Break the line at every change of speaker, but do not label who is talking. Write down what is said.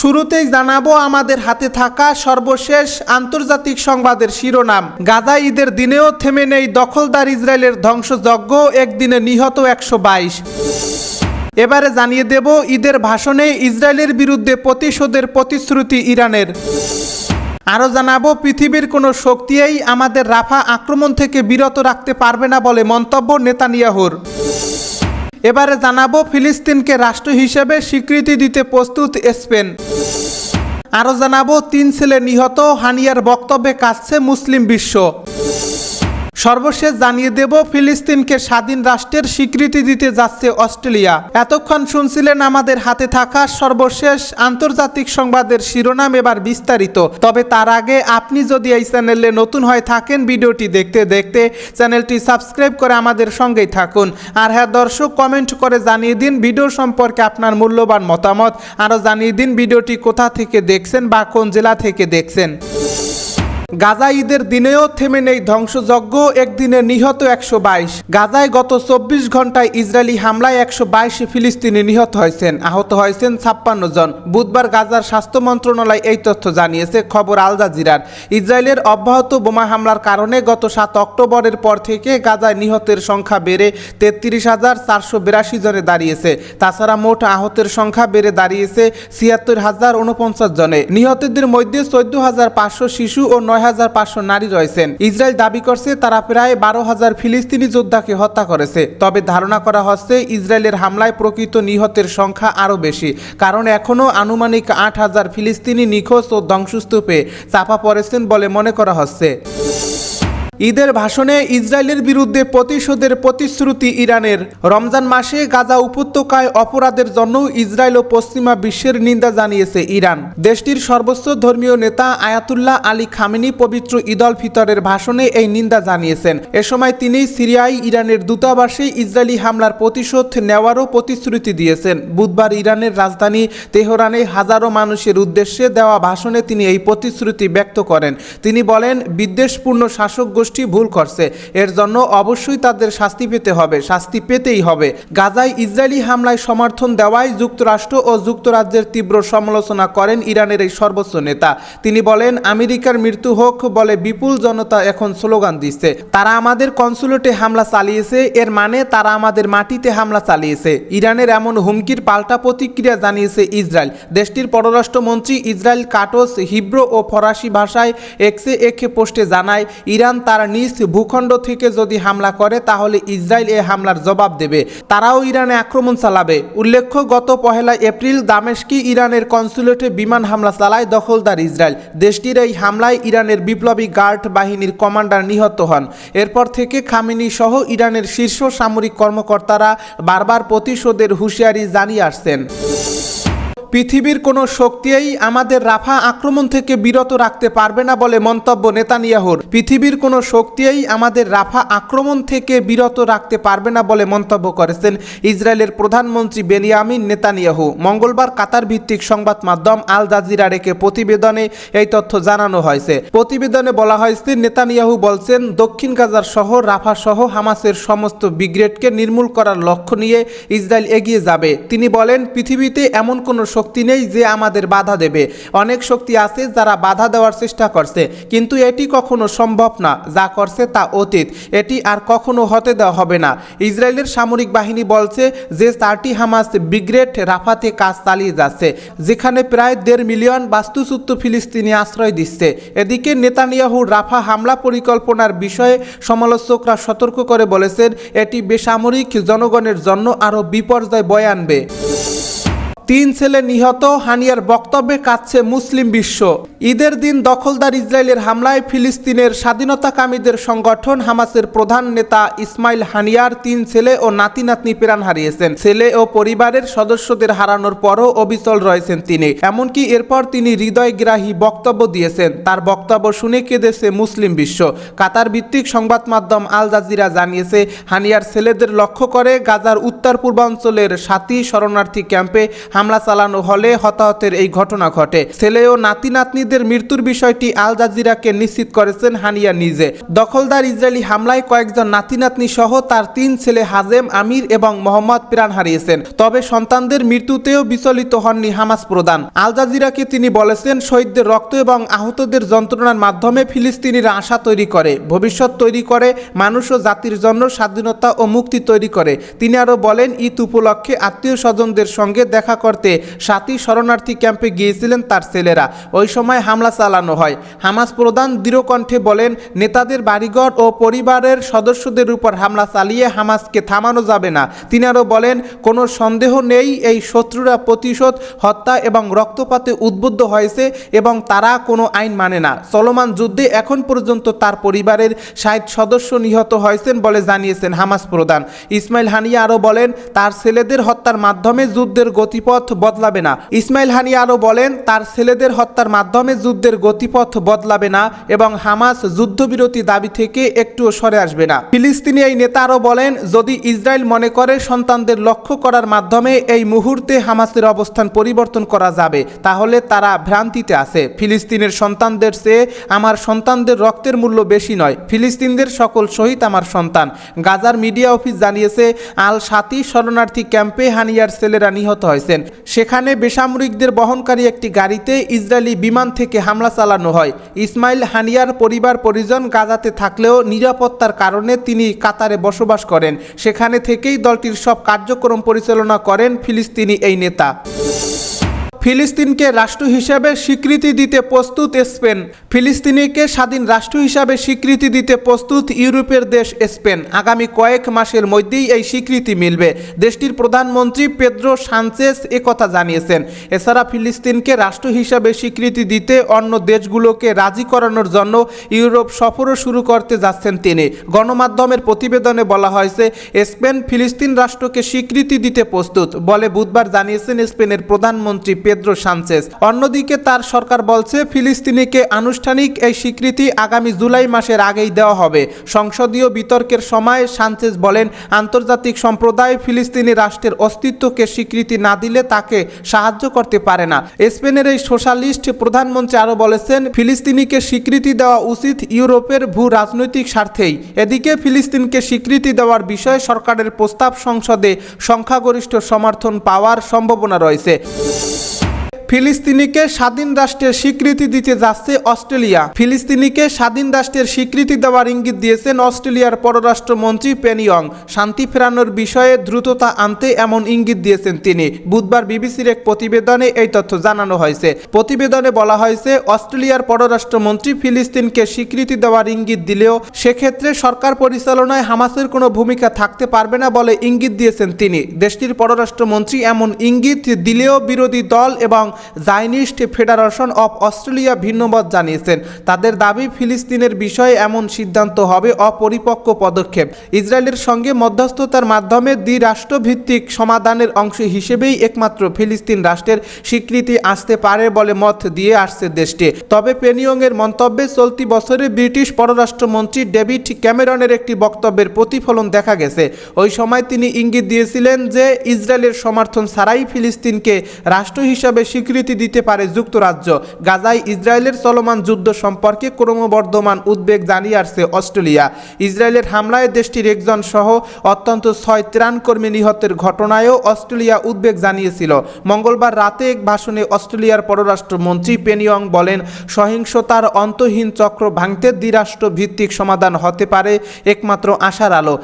শুরুতেই জানাবো আমাদের হাতে থাকা সর্বশেষ আন্তর্জাতিক সংবাদের শিরোনাম গাজা ঈদের দিনেও থেমে নেই দখলদার ইসরায়েলের ধ্বংসযজ্ঞ একদিনে নিহত একশো বাইশ এবারে জানিয়ে দেব ঈদের ভাষণে ইসরায়েলের বিরুদ্ধে প্রতিশোধের প্রতিশ্রুতি ইরানের আরও জানাবো পৃথিবীর কোনো শক্তিই আমাদের রাফা আক্রমণ থেকে বিরত রাখতে পারবে না বলে মন্তব্য নেতানিয়াহুর এবারে জানাবো ফিলিস্তিনকে রাষ্ট্র হিসেবে স্বীকৃতি দিতে প্রস্তুত স্পেন আরও জানাবো তিন ছেলে নিহত হানিয়ার বক্তব্যে কাছছে মুসলিম বিশ্ব সর্বশেষ জানিয়ে দেব ফিলিস্তিনকে স্বাধীন রাষ্ট্রের স্বীকৃতি দিতে যাচ্ছে অস্ট্রেলিয়া এতক্ষণ শুনছিলেন আমাদের হাতে থাকা সর্বশেষ আন্তর্জাতিক সংবাদের শিরোনাম এবার বিস্তারিত তবে তার আগে আপনি যদি এই চ্যানেলে নতুন হয়ে থাকেন ভিডিওটি দেখতে দেখতে চ্যানেলটি সাবস্ক্রাইব করে আমাদের সঙ্গেই থাকুন আর হ্যাঁ দর্শক কমেন্ট করে জানিয়ে দিন ভিডিও সম্পর্কে আপনার মূল্যবান মতামত আরও জানিয়ে দিন ভিডিওটি কোথা থেকে দেখছেন বা কোন জেলা থেকে দেখছেন গাজা ঈদের দিনেও থেমে নেই ধ্বংসযজ্ঞ একদিনে নিহত একশো বাইশ গাজায় গত চব্বিশ ঘন্টায় ইসরায়েলি হামলায় একশো বাইশ ফিলিস্তিনি নিহত হয়েছেন আহত হয়েছেন ছাপ্পান্ন জন বুধবার গাজার স্বাস্থ্য মন্ত্রণালয় এই তথ্য জানিয়েছে খবর আল জাজিরার ইসরায়েলের অব্যাহত বোমা হামলার কারণে গত সাত অক্টোবরের পর থেকে গাজায় নিহতের সংখ্যা বেড়ে তেত্রিশ হাজার চারশো বিরাশি জনে দাঁড়িয়েছে তাছাড়া মোট আহতের সংখ্যা বেড়ে দাঁড়িয়েছে ছিয়াত্তর হাজার উনপঞ্চাশ জনে নিহতদের মধ্যে চোদ্দ হাজার পাঁচশো শিশু ও নয় ছয় হাজার পাঁচশো নারী রয়েছেন ইসরায়েল দাবি করছে তারা প্রায় বারো হাজার ফিলিস্তিনি যোদ্ধাকে হত্যা করেছে তবে ধারণা করা হচ্ছে ইসরায়েলের হামলায় প্রকৃত নিহতের সংখ্যা আরও বেশি কারণ এখনও আনুমানিক আট হাজার ফিলিস্তিনি নিখোঁজ ও ধ্বংসস্তূপে চাপা পড়েছেন বলে মনে করা হচ্ছে ঈদের ভাষণে ইসরায়েলের বিরুদ্ধে প্রতিশোধের প্রতিশ্রুতি ইরানের রমজান মাসে গাজা উপত্যকায় অপরাধের জন্য ইসরায়েল ও পশ্চিমা বিশ্বের নিন্দা জানিয়েছে ইরান দেশটির সর্বোচ্চ ধর্মীয় নেতা আয়াতুল্লাহ আলী খামেনি পবিত্র ঈদল ফিতরের ভাষণে এই নিন্দা জানিয়েছেন এ সময় তিনি সিরিয়ায় ইরানের দূতাবাসে ইসরায়েলি হামলার প্রতিশোধ নেওয়ারও প্রতিশ্রুতি দিয়েছেন বুধবার ইরানের রাজধানী তেহরানে হাজারো মানুষের উদ্দেশ্যে দেওয়া ভাষণে তিনি এই প্রতিশ্রুতি ব্যক্ত করেন তিনি বলেন বিদ্বেষপূর্ণ শাসক গোষ্ঠী ভুল করছে এর জন্য অবশ্যই তাদের শাস্তি পেতে হবে শাস্তি পেতেই হবে গাজায় ইসরায়েলি হামলায় সমর্থন দেওয়ায় যুক্তরাষ্ট্র ও যুক্তরাজ্যের তীব্র সমালোচনা করেন ইরানের এই সর্বোচ্চ নেতা তিনি বলেন আমেরিকার মৃত্যু হোক বলে বিপুল জনতা এখন স্লোগান দিচ্ছে তারা আমাদের কনসুলেটে হামলা চালিয়েছে এর মানে তারা আমাদের মাটিতে হামলা চালিয়েছে ইরানের এমন হুমকির পাল্টা প্রতিক্রিয়া জানিয়েছে ইসরায়েল দেশটির পররাষ্ট্রমন্ত্রী ইসরায়েল কাটোস হিব্রো ও ফরাসি ভাষায় এক্সে একে পোস্টে জানায় ইরান তার তারা নিজ ভূখণ্ড থেকে যদি হামলা করে তাহলে ইসরায়েল এ হামলার জবাব দেবে তারাও ইরানে আক্রমণ চালাবে উল্লেখ্য গত পহেলা এপ্রিল দামেশকি ইরানের কনসুলেটে বিমান হামলা চালায় দখলদার ইসরায়েল দেশটির এই হামলায় ইরানের বিপ্লবী গার্ড বাহিনীর কমান্ডার নিহত হন এরপর থেকে খামিনি সহ ইরানের শীর্ষ সামরিক কর্মকর্তারা বারবার প্রতিশোধের হুঁশিয়ারি জানিয়ে আসছেন পৃথিবীর কোনো শক্তিই আমাদের রাফা আক্রমণ থেকে বিরত রাখতে পারবে না বলে মন্তব্য নেতানিয়াহুর পৃথিবীর কোনো শক্তিই আমাদের রাফা আক্রমণ থেকে বিরত রাখতে পারবে না বলে মন্তব্য করেছেন ইসরায়েলের প্রধানমন্ত্রী বেনিয়ামিন নেতানিয়াহু মঙ্গলবার কাতার ভিত্তিক সংবাদ মাধ্যম আল জাজিরা রেখে প্রতিবেদনে এই তথ্য জানানো হয়েছে প্রতিবেদনে বলা হয়েছে নেতানিয়াহু বলছেন দক্ষিণ গাজার শহর রাফা সহ হামাসের সমস্ত ব্রিগেডকে নির্মূল করার লক্ষ্য নিয়ে ইসরায়েল এগিয়ে যাবে তিনি বলেন পৃথিবীতে এমন কোনো শক্তি নেই যে আমাদের বাধা দেবে অনেক শক্তি আছে যারা বাধা দেওয়ার চেষ্টা করছে কিন্তু এটি কখনো সম্ভব না যা করছে তা অতীত এটি আর কখনো হতে দেওয়া হবে না ইসরায়েলের সামরিক বাহিনী বলছে যে চারটি হামাস ব্রিগ্রেড রাফাতে কাজ চালিয়ে যাচ্ছে যেখানে প্রায় দেড় মিলিয়ন বাস্তুচ্যুত ফিলিস্তিনি আশ্রয় দিচ্ছে এদিকে নেতানিয়াহু রাফা হামলা পরিকল্পনার বিষয়ে সমালোচকরা সতর্ক করে বলেছেন এটি বেসামরিক জনগণের জন্য আরও বিপর্যয় বয়ে আনবে তিন ছেলে নিহত হানিয়ার বক্তব্যে কাঁদছে মুসলিম বিশ্ব ঈদের দিন দখলদার ইসরায়েলের হামলায় ফিলিস্তিনের স্বাধীনতাকামীদের সংগঠন হামাসের প্রধান নেতা ইসমাইল হানিয়ার তিন ছেলে ও নাতি নাতনি প্রাণ হারিয়েছেন ছেলে ও পরিবারের সদস্যদের হারানোর পরও অবিচল রয়েছেন তিনি এমনকি এরপর তিনি হৃদয়গ্রাহী বক্তব্য দিয়েছেন তার বক্তব্য শুনে কেঁদেছে মুসলিম বিশ্ব কাতার ভিত্তিক সংবাদ মাধ্যম আল জাজিরা জানিয়েছে হানিয়ার ছেলেদের লক্ষ্য করে গাজার উত্তর পূর্বাঞ্চলের সাথী শরণার্থী ক্যাম্পে হামলা চালানো হলে হতাহতের এই ঘটনা ঘটে ছেলে ও নাতি নাতনিদের মৃত্যুর বিষয়টি আল জাজিরাকে নিশ্চিত করেছেন হানিয়া নিজে দখলদার ইসরায়েলি হামলায় কয়েকজন নাতি নাতনি সহ তার তিন ছেলে হাজেম আমির এবং মোহাম্মদ প্রাণ হারিয়েছেন তবে সন্তানদের মৃত্যুতেও বিচলিত হননি হামাস প্রধান আল জাজিরাকে তিনি বলেছেন শহীদদের রক্ত এবং আহতদের যন্ত্রণার মাধ্যমে ফিলিস্তিনিরা আশা তৈরি করে ভবিষ্যৎ তৈরি করে মানুষ ও জাতির জন্য স্বাধীনতা ও মুক্তি তৈরি করে তিনি আরও বলেন ঈদ উপলক্ষে আত্মীয় স্বজনদের সঙ্গে দেখা করতে সাথী শরণার্থী ক্যাম্পে গিয়েছিলেন তার ছেলেরা ওই সময় হামলা চালানো হয় হামাস প্রধান দৃঢ়কণ্ঠে বলেন নেতাদের বাড়িঘর ও পরিবারের সদস্যদের উপর হামলা চালিয়ে হামাসকে থামানো যাবে না তিনি আরও বলেন কোনো সন্দেহ নেই এই শত্রুরা প্রতিশোধ হত্যা এবং রক্তপাতে উদ্বুদ্ধ হয়েছে এবং তারা কোনো আইন মানে না চলমান যুদ্ধে এখন পর্যন্ত তার পরিবারের ষাট সদস্য নিহত হয়েছেন বলে জানিয়েছেন হামাস প্রধান ইসমাইল হানিয়া আরও বলেন তার ছেলেদের হত্যার মাধ্যমে যুদ্ধের গতিপথ গতিপথ বদলাবে না ইসমাইল হানি আরও বলেন তার ছেলেদের হত্যার মাধ্যমে যুদ্ধের গতিপথ বদলাবে না এবং হামাস যুদ্ধবিরতি দাবি থেকে একটুও সরে আসবে না ফিলিস্তিনি এই নেতা আরও বলেন যদি ইসরায়েল মনে করে সন্তানদের লক্ষ্য করার মাধ্যমে এই মুহূর্তে হামাসের অবস্থান পরিবর্তন করা যাবে তাহলে তারা ভ্রান্তিতে আছে ফিলিস্তিনের সন্তানদের চেয়ে আমার সন্তানদের রক্তের মূল্য বেশি নয় ফিলিস্তিনদের সকল শহীদ আমার সন্তান গাজার মিডিয়া অফিস জানিয়েছে আল সাতি শরণার্থী ক্যাম্পে হানিয়ার ছেলেরা নিহত হয়েছে করেছেন সেখানে বেসামরিকদের বহনকারী একটি গাড়িতে ইসরায়েলি বিমান থেকে হামলা চালানো হয় ইসমাইল হানিয়ার পরিবার পরিজন গাজাতে থাকলেও নিরাপত্তার কারণে তিনি কাতারে বসবাস করেন সেখানে থেকেই দলটির সব কার্যক্রম পরিচালনা করেন ফিলিস্তিনি এই নেতা ফিলিস্তিনকে রাষ্ট্র হিসাবে স্বীকৃতি দিতে প্রস্তুত স্পেন ফিলিস্তিনিকে স্বাধীন রাষ্ট্র হিসাবে স্বীকৃতি দিতে প্রস্তুত ইউরোপের দেশ স্পেন আগামী কয়েক মাসের মধ্যেই এই স্বীকৃতি মিলবে দেশটির প্রধানমন্ত্রী পেদ্রো সানচেস কথা জানিয়েছেন এছাড়া ফিলিস্তিনকে রাষ্ট্র হিসাবে স্বীকৃতি দিতে অন্য দেশগুলোকে রাজি করানোর জন্য ইউরোপ সফরও শুরু করতে যাচ্ছেন তিনি গণমাধ্যমের প্রতিবেদনে বলা হয়েছে স্পেন ফিলিস্তিন রাষ্ট্রকে স্বীকৃতি দিতে প্রস্তুত বলে বুধবার জানিয়েছেন স্পেনের প্রধানমন্ত্রী পেদ্রো পেদ্রো সানচেস অন্যদিকে তার সরকার বলছে ফিলিস্তিনিকে আনুষ্ঠানিক এই স্বীকৃতি আগামী জুলাই মাসের আগেই দেওয়া হবে সংসদীয় বিতর্কের সময় সানচেস বলেন আন্তর্জাতিক সম্প্রদায় ফিলিস্তিনি রাষ্ট্রের অস্তিত্বকে স্বীকৃতি না দিলে তাকে সাহায্য করতে পারে না স্পেনের এই সোশ্যালিস্ট প্রধানমন্ত্রী আরও বলেছেন ফিলিস্তিনিকে স্বীকৃতি দেওয়া উচিত ইউরোপের ভূ রাজনৈতিক স্বার্থেই এদিকে ফিলিস্তিনকে স্বীকৃতি দেওয়ার বিষয়ে সরকারের প্রস্তাব সংসদে সংখ্যাগরিষ্ঠ সমর্থন পাওয়ার সম্ভাবনা রয়েছে ফিলিস্তিনিকে স্বাধীন রাষ্ট্রের স্বীকৃতি দিতে যাচ্ছে অস্ট্রেলিয়া ফিলিস্তিনিকে স্বাধীন রাষ্ট্রের স্বীকৃতি দেওয়ার ইঙ্গিত দিয়েছেন অস্ট্রেলিয়ার পররাষ্ট্রমন্ত্রী পেনিয়ং শান্তি ফেরানোর বিষয়ে দ্রুততা আনতে এমন ইঙ্গিত দিয়েছেন তিনি বুধবার বিবিসির এক প্রতিবেদনে এই তথ্য জানানো হয়েছে প্রতিবেদনে বলা হয়েছে অস্ট্রেলিয়ার পররাষ্ট্রমন্ত্রী ফিলিস্তিনকে স্বীকৃতি দেওয়ার ইঙ্গিত দিলেও সেক্ষেত্রে সরকার পরিচালনায় হামাসের কোনো ভূমিকা থাকতে পারবে না বলে ইঙ্গিত দিয়েছেন তিনি দেশটির পররাষ্ট্রমন্ত্রী এমন ইঙ্গিত দিলেও বিরোধী দল এবং জাইনিস্ট ফেডারেশন অব অস্ট্রেলিয়া ভিন্নমত জানিয়েছেন তাদের দাবি ফিলিস্তিনের বিষয়ে এমন সিদ্ধান্ত হবে অপরিপক্ক পদক্ষেপ ইসরায়েলের সঙ্গে মধ্যস্থতার মাধ্যমে দ্বিরাষ্ট্রভিত্তিক সমাধানের অংশ হিসেবেই একমাত্র ফিলিস্তিন রাষ্ট্রের স্বীকৃতি আসতে পারে বলে মত দিয়ে আসছে দেশটি তবে পেনিয়ংয়ের মন্তব্যে চলতি বছরে ব্রিটিশ পররাষ্ট্রমন্ত্রী ডেভিড ক্যামেরনের একটি বক্তব্যের প্রতিফলন দেখা গেছে ওই সময় তিনি ইঙ্গিত দিয়েছিলেন যে ইসরায়েলের সমর্থন ছাড়াই ফিলিস্তিনকে রাষ্ট্র হিসাবে স্বীকৃতি স্বীকৃতি দিতে পারে যুক্তরাজ্য গাজায় ইসরায়েলের চলমান যুদ্ধ সম্পর্কে ক্রমবর্ধমান উদ্বেগ জানিয়ে আসছে অস্ট্রেলিয়া ইসরায়েলের হামলায় দেশটির একজন সহ অত্যন্ত ছয় ত্রাণ কর্মী নিহতের ঘটনায়ও অস্ট্রেলিয়া উদ্বেগ জানিয়েছিল মঙ্গলবার রাতে এক ভাষণে অস্ট্রেলিয়ার পররাষ্ট্রমন্ত্রী পেনিয়ং বলেন সহিংসতার অন্তহীন চক্র ভাঙতে দ্বিরাষ্ট্র ভিত্তিক সমাধান হতে পারে একমাত্র আশার আলো